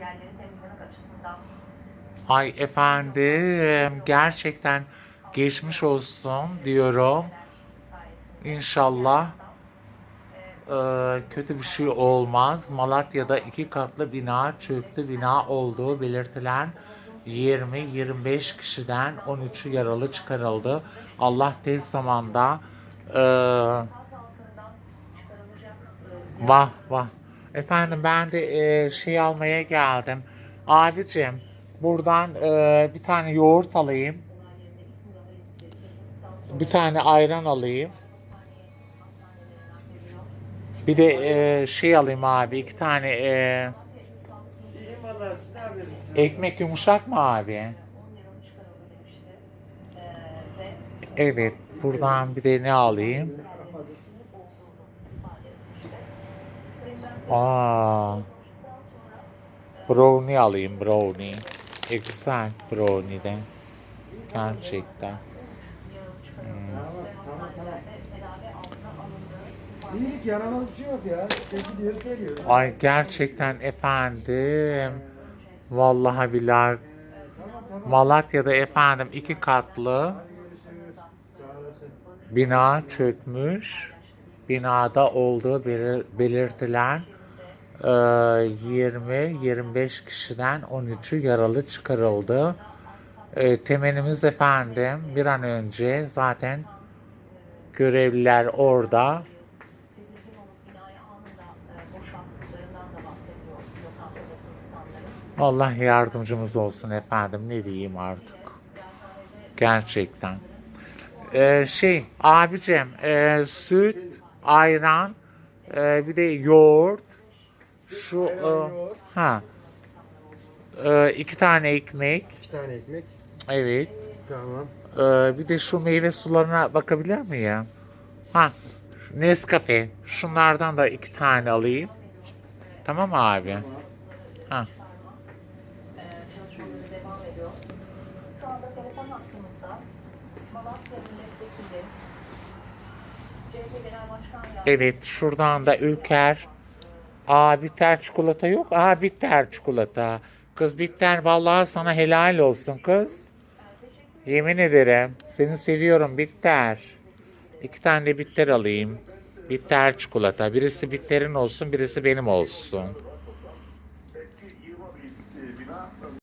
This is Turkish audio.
yerleri temizlemek açısından Ay efendim gerçekten geçmiş olsun diyorum. İnşallah eee, kötü bir şey olmaz. Malatya'da iki katlı bina çöktü. Bina olduğu belirtilen 20-25 kişiden 13'ü yaralı çıkarıldı. Allah tez zamanda çıkarılacak e, Vah vah. Efendim ben de e, şey almaya geldim. Abicim buradan e, bir tane yoğurt alayım. Bir tane ayran alayım. Bir de e, şey alayım abi. iki tane e, ekmek yumuşak mı abi? Evet. Buradan bir de ne alayım? Aa. Brownie alayım brownie. E güzel brownie de. Gerçekten. Tamam. İyilik yaramaz bir şey yok ya. Peki diyoruz geliyoruz. Ay gerçekten efendim. Vallahi billahi. Malatya'da efendim iki katlı bina çökmüş. Binada olduğu belir- belirtilen 20-25 kişiden 13'ü yaralı çıkarıldı. E, temenimiz efendim bir an önce zaten görevliler orada. Allah yardımcımız olsun efendim ne diyeyim artık. Gerçekten. Ee, şey abicim e, süt, ayran, e, bir de yoğurt, şu e, ha e, iki tane ekmek, İki tane ekmek. evet. Tamam. E, bir de şu meyve sularına bakabilir miyim? Ha, şu Nescafe. Şunlardan da iki tane alayım. Tamam abi? Ha. Başkan Yardımcısı Evet şuradan da Ülker. Aa bitter çikolata yok. Aa bitter çikolata. Kız bitter vallahi sana helal olsun kız. Yemin ederim. Seni seviyorum bitter. İki tane de bitter alayım. Bitter çikolata. Birisi bitterin olsun birisi benim olsun.